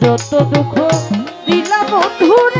যত দুঃখ দিলাম বন্ধুরে